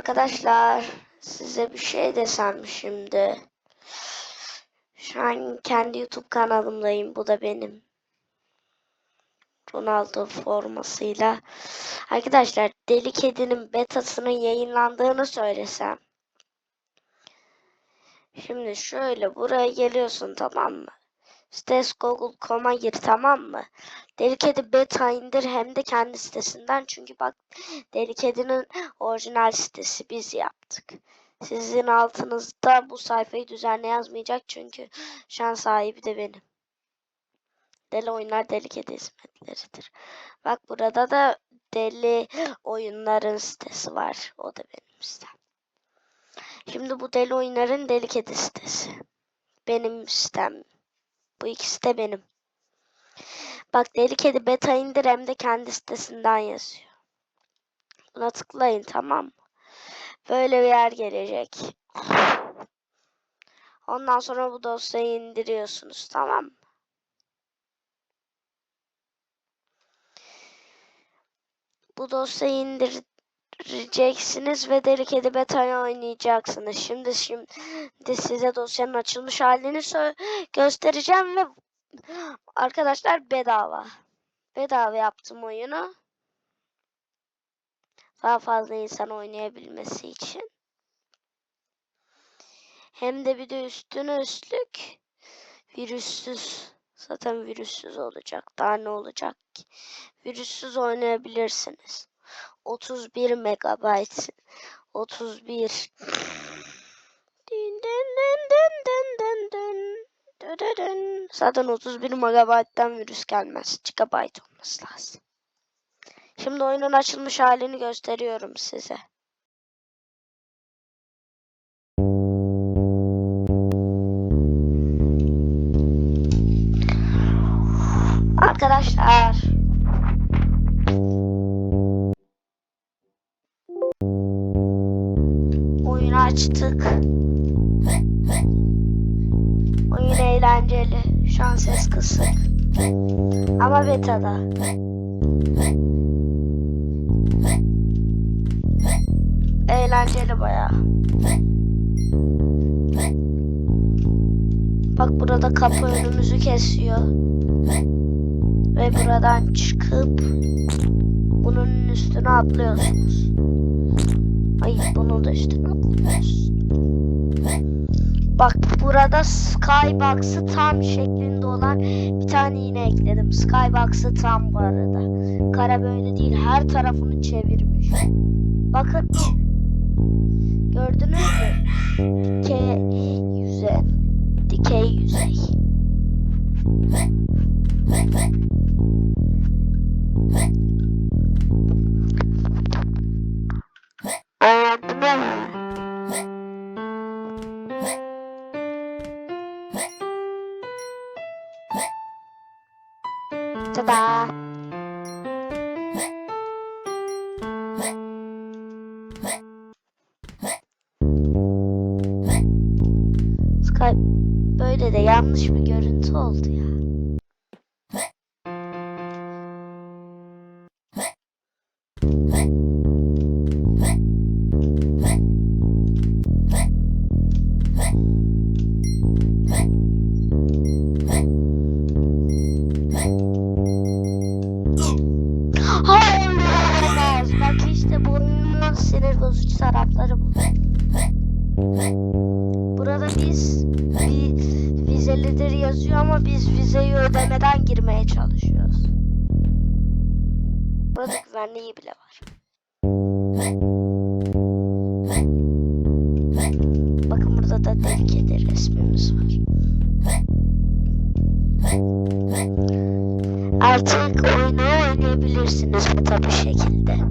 Arkadaşlar size bir şey desem şimdi. Şu an kendi YouTube kanalımdayım. Bu da benim. Ronaldo formasıyla. Arkadaşlar Deli Kedi'nin betasının yayınlandığını söylesem. Şimdi şöyle buraya geliyorsun tamam mı? Stes Google.com'a gir tamam mı? Deli Kedi beta indir hem de kendi sitesinden. Çünkü bak Deli Kedi'nin orijinal sitesi biz yaptık. Sizin altınızda bu sayfayı düzenle yazmayacak çünkü şan sahibi de benim. Deli oyunlar deli kedi hizmetleridir. Bak burada da deli oyunların sitesi var. O da benim sitem. Şimdi bu deli oyunların deli kedi sitesi. Benim sitem. Bu ikisi de benim. Bak deli kedi beta indir hem de kendi sitesinden yazıyor. Buna tıklayın tamam mı? Böyle bir yer gelecek. Ondan sonra bu dosyayı indiriyorsunuz tamam mı? Bu dosyayı indireceksiniz ve Deli Kedi Beta'yı oynayacaksınız. Şimdi şimdi size dosyanın açılmış halini göstereceğim ve arkadaşlar bedava. Bedava yaptım oyunu. Daha fazla insan oynayabilmesi için. Hem de bir de üstüne üstlük virüssüz. Zaten virüssüz olacak. Daha ne olacak ki? Virüssüz oynayabilirsiniz. 31 megabayt. 31. Din din din din din din din. Dö dö dün. Zaten 31 megabayttan virüs gelmez. Gigabyte olması lazım. Şimdi oyunun açılmış halini gösteriyorum size. Açtık. Oyun eğlenceli. Şu an ses kısık. Ama beta'da. Eğlenceli baya. Bak burada kapı önümüzü kesiyor. Ve buradan çıkıp bunun üstüne atlıyorsunuz. Ay bunun da atlıyorsunuz. Bak burada Skybox'ı tam şeklinde olan bir tane yine ekledim. Skybox'ı tam bu arada. Kara böyle değil her tarafını çevirmiş. Bakın. Gördünüz mü? Dikey Tada. Skype böyle de yanlış bir görüntü oldu ya. Bozucu tarafları bu. Burada biz bir vizelidir yazıyor ama biz vizeyi ödemeden girmeye çalışıyoruz. Burada güvenliği bile var. Bakın burada da deli kedi resmimiz var. Artık oyunu oynayabilirsiniz bu tabii şekilde.